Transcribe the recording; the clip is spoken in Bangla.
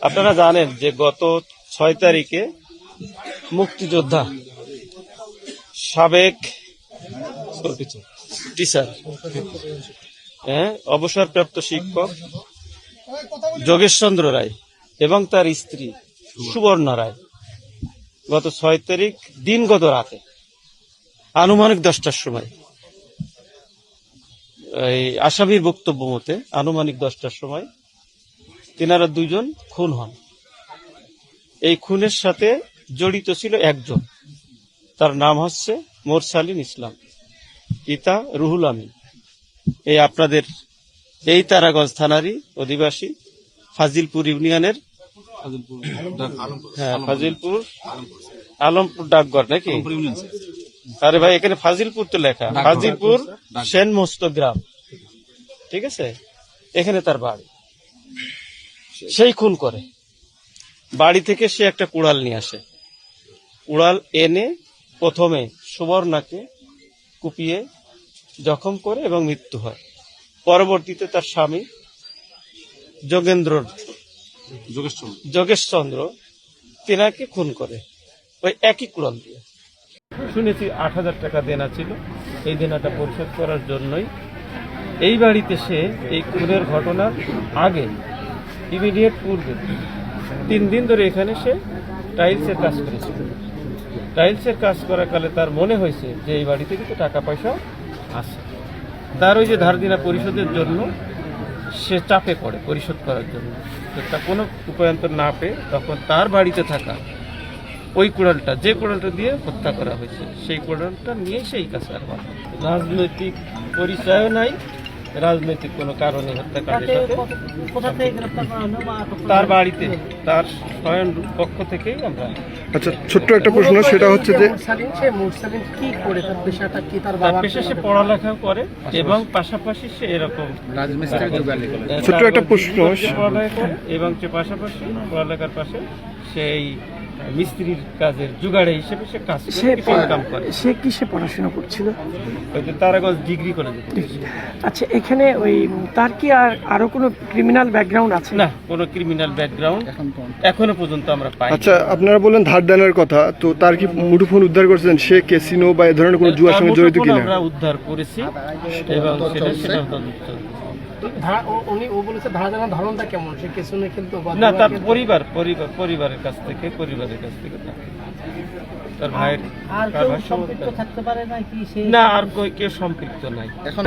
আপনারা জানেন যে গত ছয় তারিখে মুক্তিযোদ্ধা সাবেক টিচার হ্যাঁ অবসরপ্রাপ্ত শিক্ষক যোগেশচন্দ্র রায় এবং তার স্ত্রী সুবর্ণা রায় গত ছয় তারিখ দিনগত রাতে আনুমানিক দশটার সময়, এই আসামির বক্তব্য মতে আনুমানিক দশটার সময় তিনারা দুজন খুন হন। এই খুনের সাথে জড়িত ছিল একজন। তার নাম হচ্ছে মোরসালিন ইসলাম। পিতা রুহুল আমিন। এই আপনাদের এই তারাগঞ্জ থানারই অধিবাসী ফাজিলপুর ইউনিয়নের হ্যাঁ ফাজিলপুর আলমপুর ডাকঘর নাকি? আরে ভাই এখানে ফাজিলপুর তো লেখা। ফাজিলপুর সেন মস্ত গ্রাম। ঠিক আছে? এখানে তার বাড়ি। সেই খুন করে। বাড়ি থেকে সে একটা কুড়াল নিয়ে আসে। কুড়াল এনে প্রথমে সুবর্ণাকে কুপিয়ে জখম করে এবং মৃত্যু হয়। পরবর্তীতে তার স্বামী যোগেন্দ্র যোগেশচন্দ্র তিনাকে খুন করে। ওই একই কুড়াল দিয়ে। শুনেছি আট হাজার টাকা দেনা ছিল। এই দেনাটা পরিশোধ করার জন্যই এই বাড়িতে সে এই খুনের ঘটনার আগে ইমিডিয়েট পূর্বে। তিন দিন ধরে এখানে সে টাইলসের কাজ করেছিল টাইলসের কাজ করাকালে তার মনে হয়েছে যে এই বাড়িতে কিন্তু টাকা পয়সা আছে। তার ওই যে ধার দিনা পরিশোধের জন্য সে চাপে পড়ে পরিশোধ করার জন্য। তো কোনো উপায়ন্তর না পেয়ে তখন তার বাড়িতে থাকা ওই কোড়ালটা, যে কোড়ালটা দিয়ে হত্যা করা হয়েছে, সেই কোড়ালটা নিয়ে সেই কাজ করা হয়। রাজনৈতিক পরিচয়ও নাই রাজনৈতিক কোনো কারণে করা তার বাড়িতে তার স্বয়ং পক্ষ থেকেই আমরা আচ্ছা ছোট্ট একটা প্রশ্ন সেটা হচ্ছে যে কি করে? তার পেশাটা কি? তার তার বাবা পেশা সে পড়ালেখা করে এবং পাশাপাশি সে এরকম ছোট্ট একটা প্রশ্ন। পড়ালেখা করে এবং সে পাশাপাশি পড়ালেখার পাশে সেই মিস্ত্রির কাজের জুগাড়ে হিসেবে সে কাজ করে সে ইনকাম করে। সে কিসে পড়াশোনা করছিল? ওই যে তারাগঞ্জ ডিগ্রি কলেজে আচ্ছা এখানে ওই তার কি আর আরও কোনো ক্রিমিনাল ব্যাকগ্রাউন্ড আছে? না কোনো ক্রিমিনাল ব্যাকগ্রাউন্ড এখনও পর্যন্ত। আমরা পাই আচ্ছা আপনারা বললেন ধার দেনার কথা তো তার কি মুঠোফোন উদ্ধার করছেন? সে ক্যাসিনো বা এ ধরনের কোনো জুয়ার সঙ্গে জড়িত কিনা? আমরা উদ্ধার করেছি এবং সেটা সেটা। উনি ও বলেছে ধারা জানার ধরনটা কেমন? সে খেলতো বা না তার পরিবার পরিবার পরিবারের কাছ থেকে পরিবারের কাছ থেকে তার ভাইয়ের থাকতে পারে না কি সে? না আর কই- কেউ সম্পৃক্ত নাই। এখন